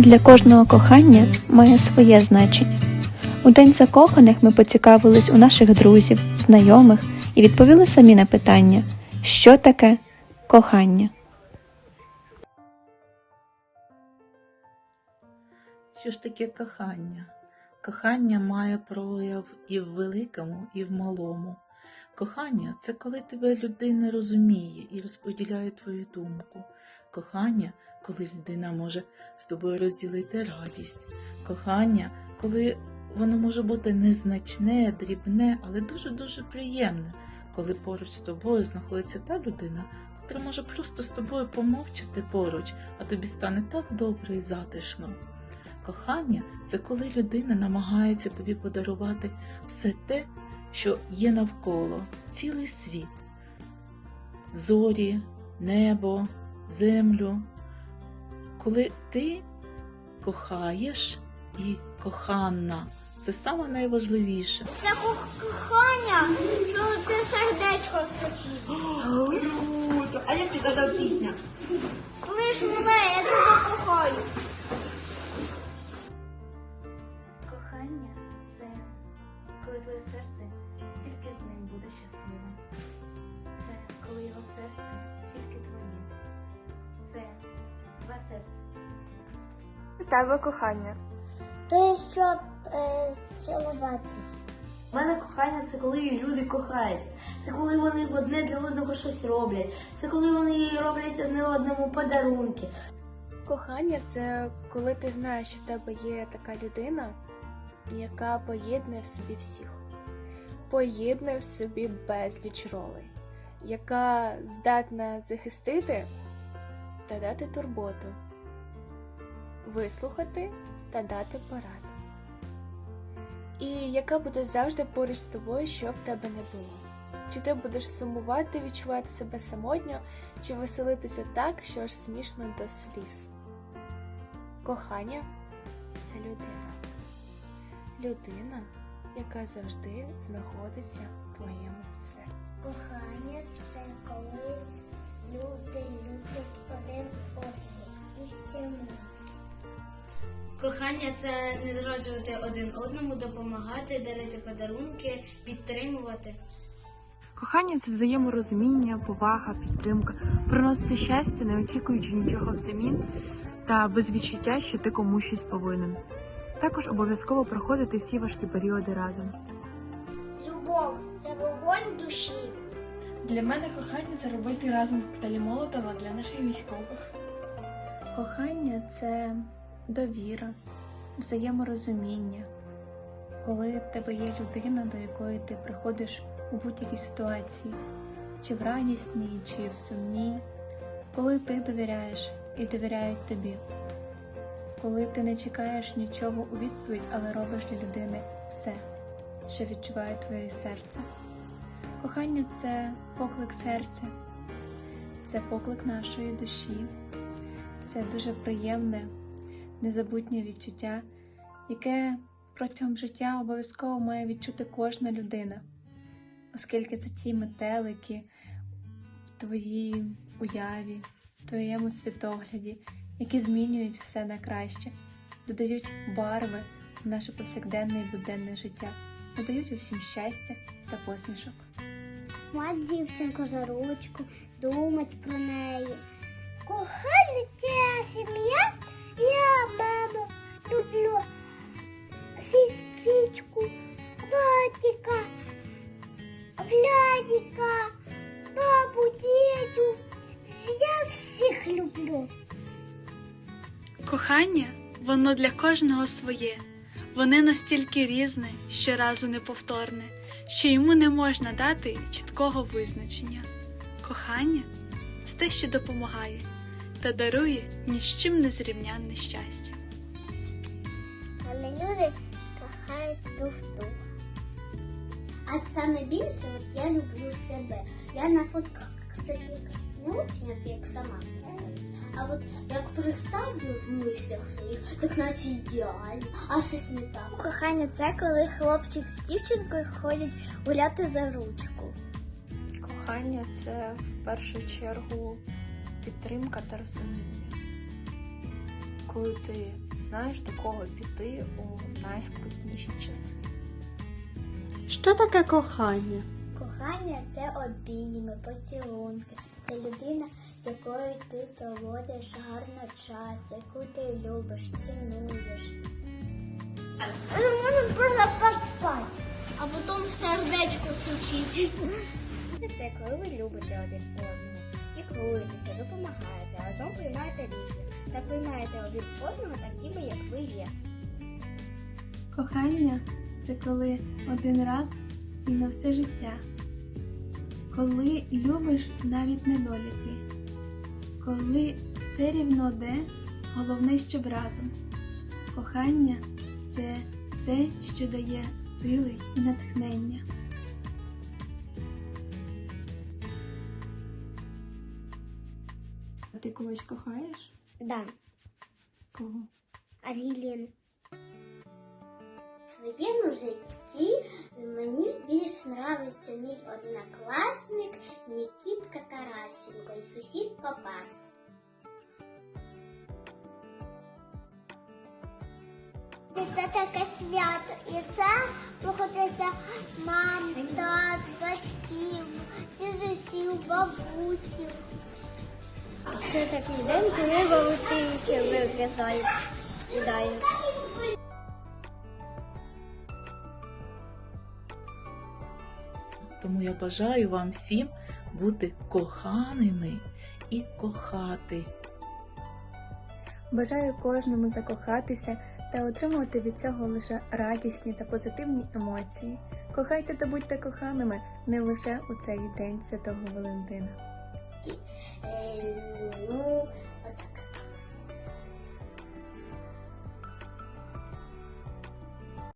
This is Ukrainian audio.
Для кожного кохання має своє значення. У день закоханих ми поцікавились у наших друзів, знайомих і відповіли самі на питання, що таке кохання. Що ж таке кохання? Кохання має прояв і в великому, і в малому. Кохання це коли тебе людина розуміє і розподіляє твою думку. Кохання, коли людина може з тобою розділити радість. Кохання, коли воно може бути незначне, дрібне, але дуже-дуже приємне, коли поруч з тобою знаходиться та людина, котра може просто з тобою помовчати поруч, а тобі стане так добре і затишно. Кохання це коли людина намагається тобі подарувати все те, що є навколо, цілий світ, зорі, небо, землю. Коли ти кохаєш і коханна, це саме найважливіше. Це кохання, що це сердечко. Круто! А як ти казав пісня? Слиш мене, я тебе кохаю. Кохання це коли твоє серце тільки з ним буде щасливим. Це коли його серце тільки твоє. Це два серця. У тебе кохання. То щоб е, цілуватись. У мене кохання це коли люди кохають. Це коли вони одне для одного щось роблять. Це коли вони роблять одне одному подарунки. Кохання це коли ти знаєш, що в тебе є така людина, яка поєднує в собі всіх, поєднує в собі безліч ролей, яка здатна захистити та дати турботу, вислухати та дати пораду. І яка буде завжди поруч з тобою, що в тебе не було. Чи ти будеш сумувати, відчувати себе самотньо, чи веселитися так, що аж смішно до сліз. Кохання це людина. Людина, яка завжди знаходиться в твоєму серці. Кохання це коли люди люблять один одного і сім'ю. Кохання це не зраджувати один одному, допомагати, дарити подарунки, підтримувати. Кохання це взаєморозуміння, повага, підтримка, приносити щастя, не очікуючи нічого взамін та без відчуття, що ти комусь щось повинен. Також обов'язково проходити всі важкі періоди разом. Любов це вогонь душі. Для мене кохання це робити разом коктейлі Молотова для наших військових. Кохання це довіра, взаєморозуміння, коли в тебе є людина, до якої ти приходиш у будь-якій ситуації, чи в радісній, чи в сумній, коли ти довіряєш і довіряють тобі, коли ти не чекаєш нічого у відповідь, але робиш для людини все, що відчуває твоє серце. Кохання це поклик серця, це поклик нашої душі. Це дуже приємне, незабутнє відчуття, яке протягом життя обов'язково має відчути кожна людина, оскільки це ті метелики в твоїй уяві, в твоєму світогляді, які змінюють все на краще, додають барви в наше повсякденне і буденне життя, додають усім щастя та посмішок. Мать дівчинку за ручку, думать про неї. Кохання це сім'я, я маму люблю. Сестричку, братика, Владика, бабу, дідю. Я всіх люблю. Кохання, воно для кожного своє. Воно настільки різне, щоразу неповторне, що йому не можна дати чіткого визначення. Кохання це те, що допомагає та дарує ні з чим не зрівнянне щастя. Але люди кохають друг друга. А саме більше от я люблю себе. Я на фотках якось не очень, як сама. А от як представлю в мислях своїх, так наче ідеально, а щось не так. Кохання це коли хлопчик з дівчинкою ходять гуляти за ручку. Кохання це в першу чергу підтримка та розуміння. Коли ти знаєш, до кого піти у найскрутніші часи. Що таке кохання? Кохання це обійми, поцілунки. Це людина, з якою ти проводиш гарно час, яку ти любиш, цінуєш. Можна просто поспати, а потім сердечко стучить. Це коли ви любите один одного, піклуєтеся, допомагаєте, разом приймаєте рішення та приймаєте один одного такими, як ви є. Кохання це коли один раз і на все життя. Коли любиш навіть недоліки. Коли все рівно де, головне, щоб разом. Кохання це те, що дає сили і натхнення. А ти когось кохаєш? Да. Кого? Арілін. Своєму житті мені більш нравиться мій однокласник Нікітка Таращенко і сусід парку. Це таке свято, і це походиться мам, тат, батьків, дідусів, бабусів. Це такий день, коли бабусинки вирізають, Тому я бажаю вам всім бути коханими і кохати. Бажаю кожному закохатися та отримувати від цього лише радісні та позитивні емоції. Кохайте та будьте коханими не лише у цей день Святого Валентина. Е,